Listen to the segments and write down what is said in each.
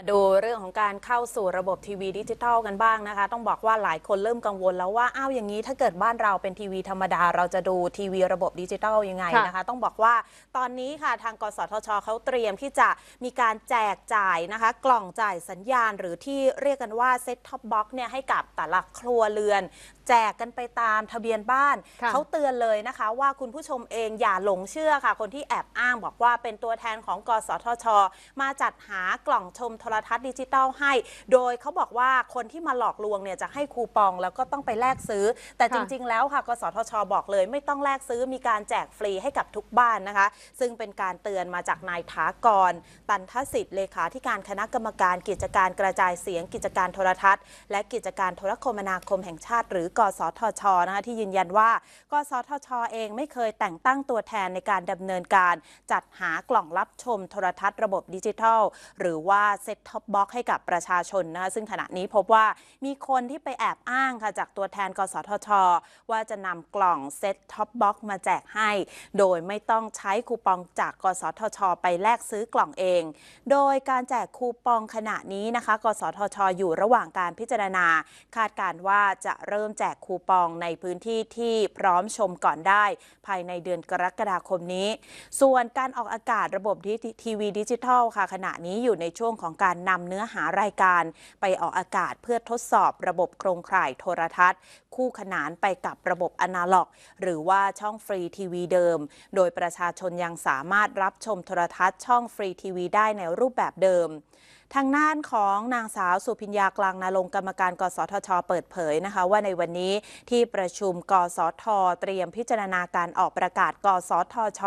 มาดูเรื่องของการเข้าสู่ระบบทีวีดิจิทัลกันบ้างนะคะ ต้องบอกว่าหลายคนเริ่มกังวลแล้วว่าอ้าวอย่างนี้ถ้าเกิดบ้านเราเป็นทีวีธรรมดา เราจะดูทีวีระบบดิจิทัลยังไงนะคะ ต้องบอกว่าตอนนี้ค่ะทางกสทชเขาเตรียมที่จะมีการแจกจ่ายนะคะ กล่องจ่ายสัญญาณ หรือที่เรียกกันว่าเซ็ตท็อปบ็อกเนี่ยให้กับแต่ละครัวเรือน แจกกันไปตามทะเบียนบ้านค่ะเขาเตือนเลยนะคะ ว่าคุณผู้ชมเองอย่าหลงเชื่อค่ะ คนที่แอบอ้างบอกว่าเป็นตัวแทนของกสทช มาจัดหากล่องชมโทรทัศน์ดิจิทัลให้ โดยเขาบอกว่าคนที่มาหลอกลวงเนี่ยจะให้คูปองแล้วก็ต้องไปแลกซื้อ แต่จริง ๆ แล้วค่ะกสทช บอกเลย ไม่ต้องแลกซื้อมีการแจกฟรีให้กับทุกบ้านนะคะ ซึ่งเป็นการเตือนมาจากนายถากร ตันทสิทธิ์เลขาธิการคณะกรรมการกิจการกระจายเสียงกิจการโทรทัศน์ และกิจการโทรคมนาคมแห่งชาติ หรือกสทชนะคะที่ยืนยันว่า กสทช เองไม่เคยแต่งตั้งตัวแทนในการดำเนินการ จัดหากล่องรับชมโทรทัศน์ระบบดิจิทัล หรือว่าเซ็ตท็อปบ็อกให้กับประชาชนนะคะซึ่งขณะนี้พบว่ามีคนที่ไปแอบอ้างค่ะจากตัวแทนกสทช ว่าจะนำกล่องเซ็ตท็อปบ็อกมาแจกให้ โดยไม่ต้องใช้คูปองจากกสทช ไปแลกซื้อกล่องเอง โดยการแจกคูปองขณะนี้นะคะ กสทช อยู่ระหว่างการพิจารณา คาดการณ์ว่าจะเริ่มแจกคูปองในพื้นที่ที่พร้อมชมก่อนได้ ภายในเดือนกรกฎาคมนี้ ส่วนการออกอากาศระบบทีวีดิจิทัลค่ะขณะนี้อยู่ในช่วงของการนำเนื้อหารายการไปออกอากาศเพื่อทดสอบระบบโครงข่ายโทรทัศน์ คู่ขนานไปกับระบบอนาล็อก หรือว่าช่องฟรีทีวีเดิม โดยประชาชนยังสามารถรับชมโทรทัศน์ช่องฟรีทีวีได้ในรูปแบบเดิม ทางด้านของนางสาวสุพิญญากลางนาลงกรรมการกสทช เปิดเผยนะคะว่าในวันนี้ที่ประชุมกสทเตรียมพิจารณาการออกประกาศกสทช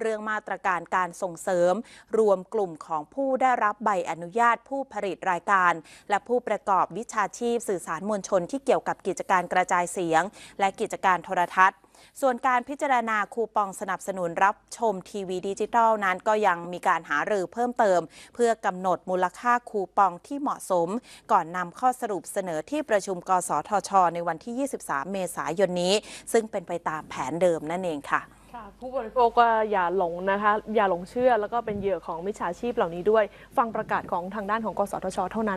เรื่องมาตรการการส่งเสริม รวมกลุ่มของผู้ได้รับใบอนุญาตผู้ผลิตรายการ และผู้ประกอบวิชาชีพสื่อสารมวลชนที่เกี่ยวกับกิจการกระจายเสียง และกิจการโทรทัศน์ ส่วนการพิจารณาคูปองสนับสนุนรับชมทีวีดิจิทัลนั้นก็ยังมีการหารือเพิ่มเติม เพื่อกำหนดมูลค่าคูปองที่เหมาะสม ก่อนนำข้อสรุปเสนอที่ประชุมกสทช ในวันที่ 23 เมษายนนี้ ซึ่งเป็นไปตามแผนเดิมนั่นเองค่ะผู้บริโภคก็อย่าหลงนะคะ อย่าหลงเชื่อแล้วก็เป็นเหยื่อของมิจฉาชีพเหล่านี้ด้วย ฟังประกาศของทางด้านของกสทช เท่านั้น